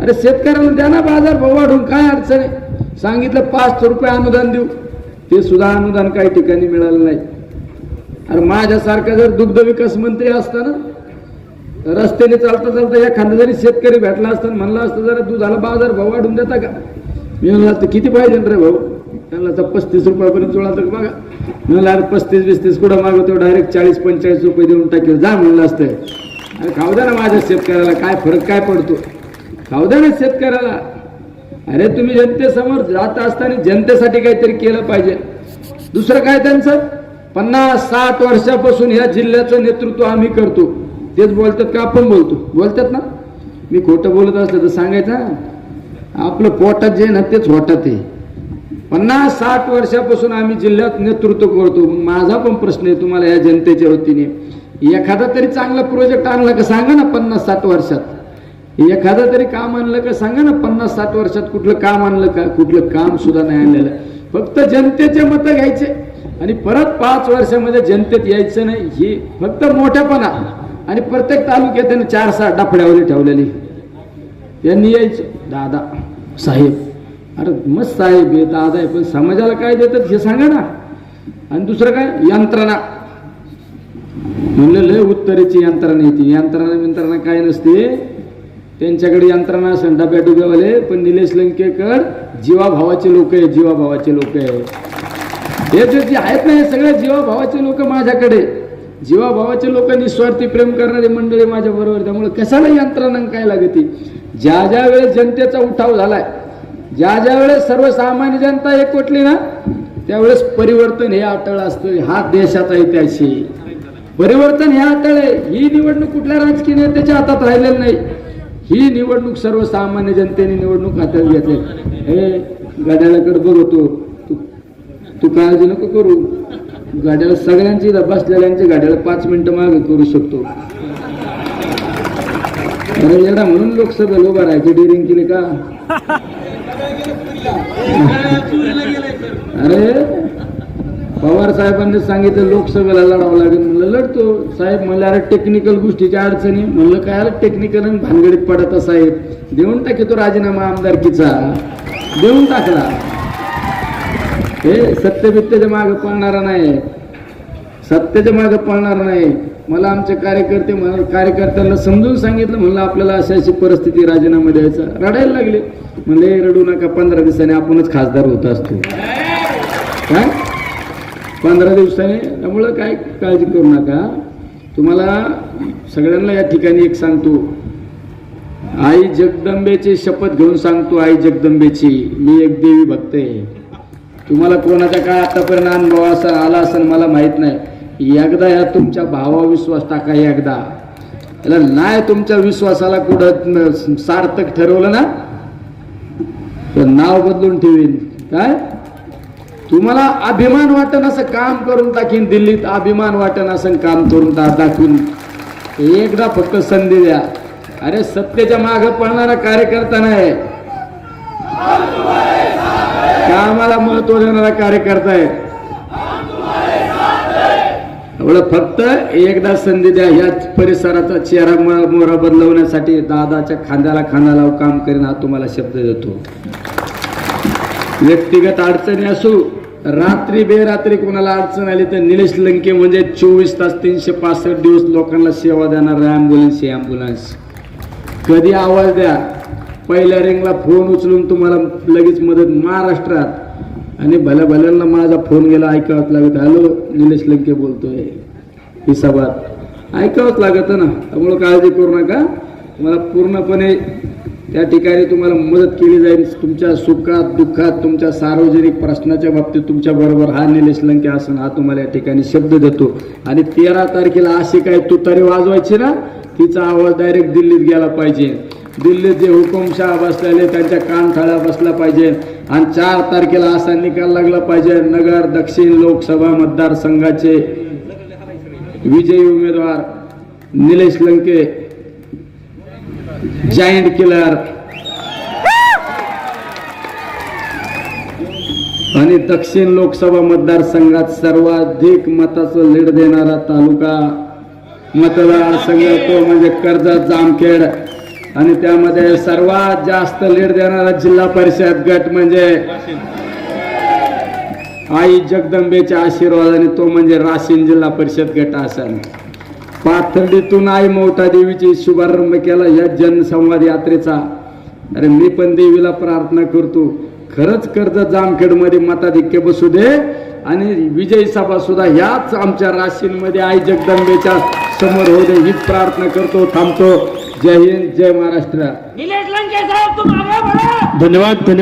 अरे शेतकऱ्याला द्या ना बाजार भाव वाढून काय अडचण आहे? सांगितलं पाच रुपये अनुदान देऊ. ते सुद्धा अनुदान काही ठिकाणी मिळालं नाही. अरे माझ्यासारखा जर दुग्ध विकास मंत्री असताना रस्त्याने चालता चालता एखादा जरी शेतकरी भेटला असता आणि म्हणला असतं जरा दुधाला बाजार भाव वाढून देता का? मी म्हणलं असतं किती पाहिजे रे भाऊ? त्यांना तर पस्तीस रुपयापर्यंत जोडा तर बघा. म्हणलं अरे पस्तीस बिस्तीस कुठं मागवतो? डायरेक्ट चाळीस पंचेचाळीस रुपये देऊन टाकेल. जा म्हणलं असतं. अरे खाऊ द्या ना माझ्या शेतकऱ्याला काय फरक काय पडतो? खाऊ द्या ना शेतकऱ्याला अरे तुम्ही जनतेसमोर जात असताना जनतेसाठी काहीतरी केलं पाहिजे. दुसरं काय त्यांचं? पन्नास साठ वर्षापासून या जिल्ह्याचं नेतृत्व आम्ही करतो. तेच बोलतात का आपण बोलतो? बोलतात ना? मी खोटं बोलत असलं तर सांगायचं आपलं पोटात जे ना तेच होटात आहे पन्नास साठ वर्षापासून आम्ही जिल्ह्यात नेतृत्व करतो. माझा पण प्रश्न आहे तुम्हाला या जनतेच्या वतीने. एखादा तरी चांगला प्रोजेक्ट आणला का? सांगा ना पन्नास साठ वर्षात. एखादा तरी काम आणलं का सांगा ना पन्नास साठ वर्षात कुठलं काम आणलं का? कुठलं काम सुद्धा नाही आणलेलं. फक्त जनतेचे मतं घ्यायचे. आणि परत पाच वर्षामध्ये जनतेत यायचं नाही. ही फक्त मोठ्यापणा आणि प्रत्येक तालुक्यात त्याने चार सहा डफड्यावरी ठेवलेली. त्यांनी यायचं. दादा साहेब. अरे मस्त साहेब हे दादा आहे पण समाजाला काय देतात हे सांगा ना. आणि दुसरं काय? यंत्रणा. म्हणलं लय उत्तरेची यंत्रणा येते यंत्रणा यंत्रणा काय नसते. त्यांच्याकडे यंत्रणा संडाप्या डुब्यावाले पण निलेश लंकेकर जीवाभावाचे लोक आहे जीवाभावाचे लोक आहे हे जे आहेत ना हे सगळे जीवाभावाचे लोक माझ्याकडे. जीवाभावाचे लोक निस्वार्थी प्रेम करणारे मंडळी माझ्या बरोबर त्यामुळे कशाला यंत्रणा काय लागते? ज्या ज्या वेळेस जनतेचा उठाव झालाय ज्या ज्या वेळेस सर्वसामान्य जनता एकवटली ना त्यावेळेस परिवर्तन हे अटळ असतं. हा देशाचा इतिहास परिवर्तन हे अटळ आहे. ही निवडणूक कुठल्या राजकीय नेत्याच्या हातात राहिलेली नाही. ही निवडणूक सर्वसामान्य जनतेने निवडणूक हातात घेतली. हे गाड्यालाकडे बघतो तू. तू काळजी नको करू. गाड्याला सगळ्यांची इथं बसलेल्यांची गाड्याला पाच मिनिटं मागे करू शकतो. अरे येडा म्हणून लोकसभेला उभा राहायची डिरिंग केली का? अरे पवार साहेबांनी सांगितलं लोकसभेला लढावं लागेल म्हणलं लढतो. साहेब म्हणलं अरे टेक्निकल गोष्टीच्या अडचणी. म्हणलं काय अरे टेक्निकल आणि भानगडीत पडत साहेब. देऊन टाकी तो राजीनामा आमदारकीचा. देऊन टाकला. हे सत्यबित्यच्या मागे पळणारा नाही. सत्याच्या मागे पळणार नाही. मला आमचे कार्यकर्ते मला कार्यकर्त्यांना समजून सांगितलं म्हणलं आपल्याला अशी अशी परिस्थिती राजीनामा द्यायचा. रडायला लागले. म्हणले रडू नका पंधरा दिवसांनी आपणच खासदार होत असतो. काय? पंधरा दिवसाने. त्यामुळं काय काळजी करू नका. तुम्हाला सगळ्यांना या ठिकाणी एक सांगतो. आई जगदंबेची शपथ घेऊन सांगतो आई जगदंबेची. मी एक देवी भक्त आहे. तुम्हाला कोणाचा काय आतापर्यंत अनुभव असा आला असं मला माहीत नाही. एकदा या तुमच्या भावा विश्वास टाका एकदा. याला नाही तुमच्या विश्वासाला कुठं सार्थक ठरवलं ना? तर नाव बदलून ठेवीन. काय? तुम्हाला अभिमान वाटन असं काम करून टाकीन दिल्लीत अभिमान वाटन असं काम करून दाखवून. एकदा फक्त संधी द्या. अरे सत्तेच्या मागे पळणारा कार्यकर्ता नाही. कामाला महत्त्व देणारा कार्यकर्ता आहे. एवढं फक्त एकदा संधी द्या. या परिसराचा चेहरा मोहरा बदलवण्यासाठी दादाच्या खांद्याला खांदा लावून काम करीन हा तुम्हाला शब्द देतो. व्यक्तिगत अडचणी असू रात्री बेरात्री कोणाला अडचण आली तर निलेश लंके म्हणजे चोवीस तास तीनशे पासष्ट दिवस लोकांना सेवा देणार ॲम्ब्युलन्स ही ॲम्ब्युलन्स कधी आवाज द्या. पहिल्या रिंगला फोन उचलून तुम्हाला लगेच मदत महाराष्ट्रात. आणि भल्या भल्यांना माझा फोन गेला ऐकावंच लागत. हॅलो निलेश लंके बोलतोय. हिसाबात. ऐकावंच लागत ना. त्यामुळं काळजी करू नका. मला पूर्णपणे त्या ठिकाणी तुम्हाला मदत केली जाईल. तुमच्या सुखात दुःखात तुमच्या सार्वजनिक प्रश्नाच्या बाबतीत तुमच्या बरोबर हा निलेश लंके असन हा तुम्हाला या ठिकाणी शब्द देतो. आणि तेरा तारखेला अशी काय तुतारी वाजवायची ना तिचा आवाज डायरेक्ट दिल्लीत गेला पाहिजे. दिल्लीत जे हुकुमशाह बसलेले त्यांच्या कानथाळ्या बसला पाहिजे. आणि चार तारखेला असा निकाल लागला पाहिजे. नगर दक्षिण लोकसभा मतदारसंघाचे विजयी उमेदवार निलेश लंके जायंट किलर आणि दक्षिण लोकसभा मतदारसंघात सर्वाधिक मताचं लीड देणारा तालुका मतदारसंघ तो म्हणजे कर्जत जामखेड. आणि त्यामध्ये सर्वात जास्त लीड देणारा जिल्हा परिषद गट म्हणजे आई जगदंबेच्या आशीर्वादाने तो म्हणजे राशीन जिल्हा परिषद गट असेल पाथर्डीतून आई मौठा देवीची शुभारंभ केला या जनसंवाद यात्रेचा. अरे मी पण देवीला प्रार्थना करतो. खरंच कर्ज जामखेडमध्ये मताधिक्य बसू दे आणि विजयी सभा सुद्धा ह्याच आमच्या राशींमध्ये आई जगदंबेच्या समोर होऊ दे हीच प्रार्थना करतो थांबतो. जय हिंद जय महाराष्ट्र. धन्यवाद धन्यवाद.